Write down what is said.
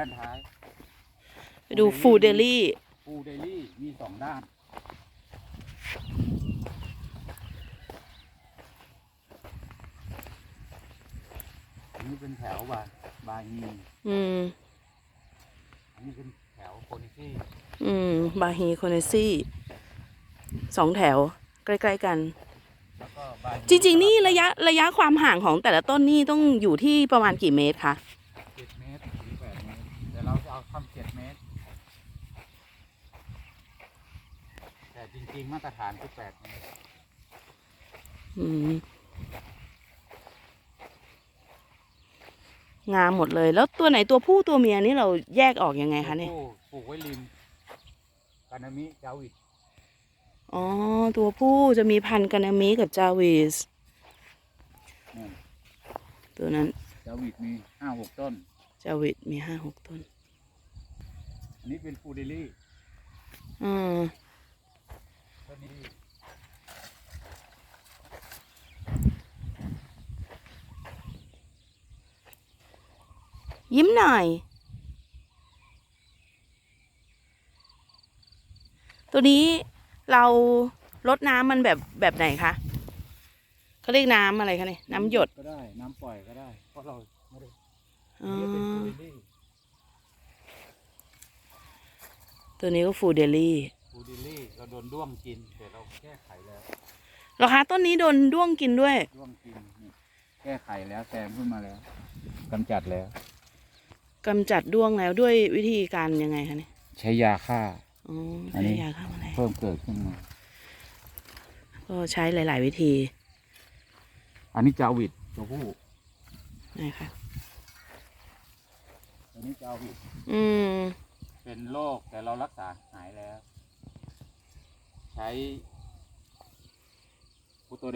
ด้านท้าย ไปดูฟูเดลี่ ฟูเดลี่มีสองด้าน อันนี้เป็นแถวบาบาฮีอืม อันนี้เป็นแถวโคนิซี่อืม บาฮีโคเนซี่ สองแถว ใกล้ ๆ กัน แล้วก็บาฮีจริง ๆ นี่ระยะระยะความห่างของแต่ละต้นนี่ต้องอยู่ที่ประมาณกี่เมตรคะ เจ็ดเมตรถึงแปดเมตร แต่ เราจะเอาทำเจ็ดเมตร แต่จริง ๆ มาตรฐานคือแปดเมตรอืมงามหมดเลย แล้วตัวไหนตัวผู้ตัวเมียนี่เราแยกออกยังไงคะเนี่ยปลูกปลูกไว้ริมกานามิจาวิดอ๋อ ตัวผู้จะมีพันธุ์กานามิกับจาวิสนี่ตัวนั้นจาวิดมีห้าหกต้น จาวิสมีห้าหกต้น อันนี้เป็นฟูเดลี่อืมต้นนี้ยิ้มหน่อย ตัวนี้เราลดน้ำมันแบบแบบไหนคะเขาเรียกน้ำอะไรคะเนี่ยน้ำหยดก็ได้ น้ำปล่อยก็ได้ เพราะเราไม่ได้อ๋อนี่เป็นฟูเดลี่ ตัวนี้ก็ฟูเดลี่ฟูเดลี่เราโดนด้วงกินแต่เราแก้ไขแล้วเหรอคะต้นนี้โดนด้วงกินด้วยด้วงกินนี่แก้ไขแล้วแซมขึ้นมาแล้วกำจัดแล้วกำจัดด้วงแล้วด้วยวิธีการยังไงคะเนี่ยใช้ยาฆ่าอ๋ออันนี้ใช้ยาฆ่าแมลงเพิ่มเกิดขึ้นมาก็ใช้หลาย ๆ วิธี อันนี้จาวิดตัวผู้นะคะอันนี้จาวิดอืม เป็นโรคแต่เรารักษาหายแล้ว ใช้